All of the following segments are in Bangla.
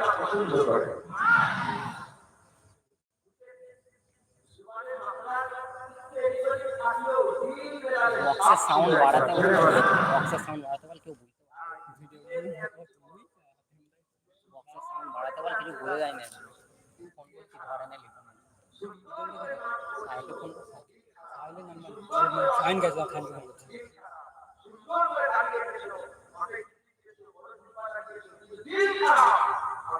এটা পছন্দ করে বক্সের সাউন্ড বাড়াতে বলে বক্সের সাউন্ড বাড়াতে বলে কেউ বুঝতে পারে না। বক্সের সাউন্ড বাড়াতে বলে কিছু বোঝা যায় না ফোন করছি ধরে না লিখো না সাইডে ফোন ফাইন গেছে খান ফোন করছে ওই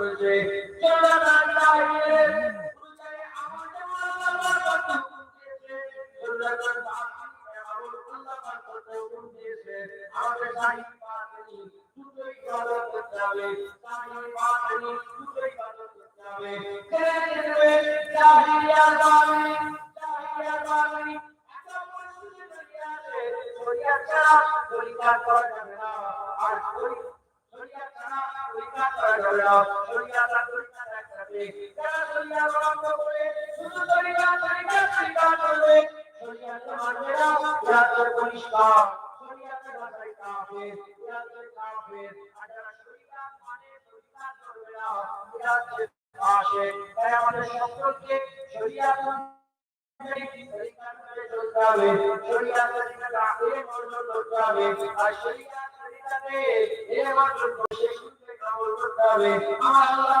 সামনেই তো অনেক ফোন করেছি। ছেড়ে বলো মানে গাড়ি চালা আমার বাচ্চা করে আমাদের সাহিত্য দুটোই ভালো করতে হবে। তাহলে পানি দুটোই ভালো করতে হবে। খেলে চাহিয়া বানি চাহিয়া বানি এত পরিস্থিতি তৈরি আছে শরিয়া ছাড়া পরীক্ষা করা যাবে না। আর শরিয়া ছাড়া পরীক্ষা করা যাবে না। তোর পরিষ্কার শরিয়াতে বাঁচাই কাফের ইয়া তোর কাফের আর যারা শরিয়া মানে তরিকা করবে না তোর করতে হবে আল্লাহ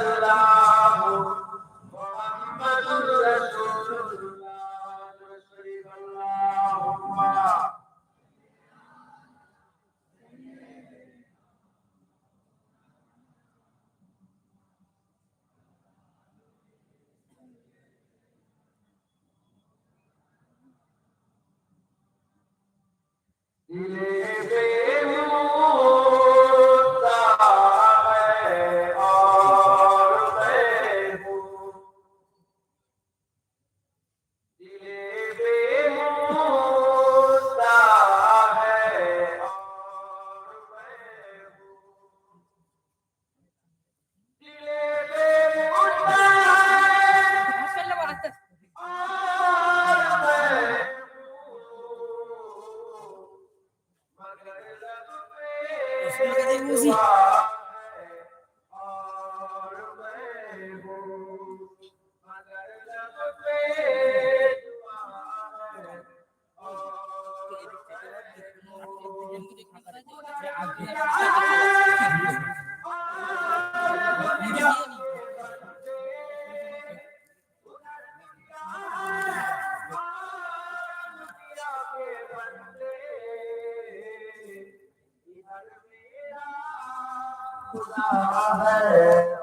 Jesus. खुदा है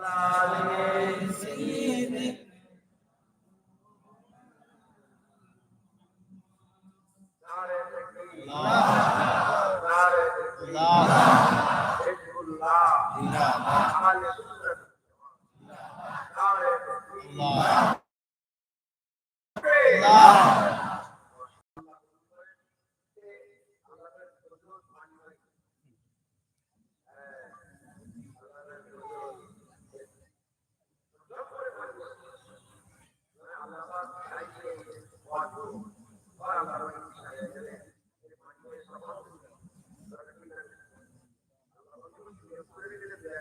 আল্লাহ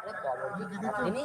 ini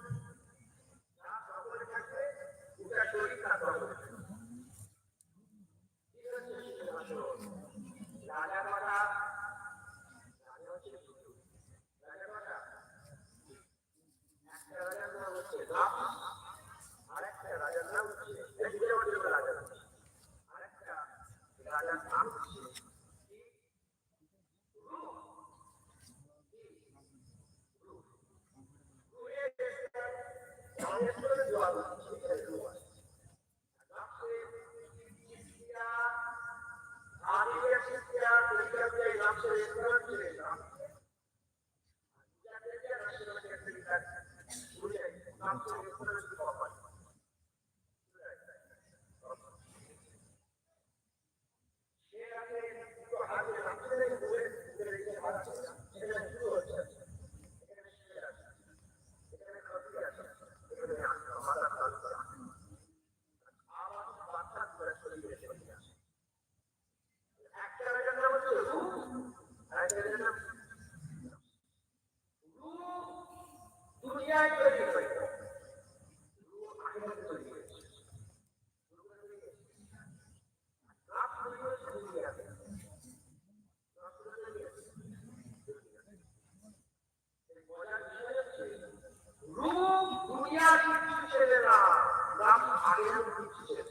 Grazie. রূপ দুনিয়ার কিছু ছেলে না নাম আগের কিছু ছেলে।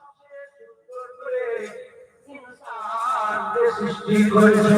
সৃষ্টি করেছে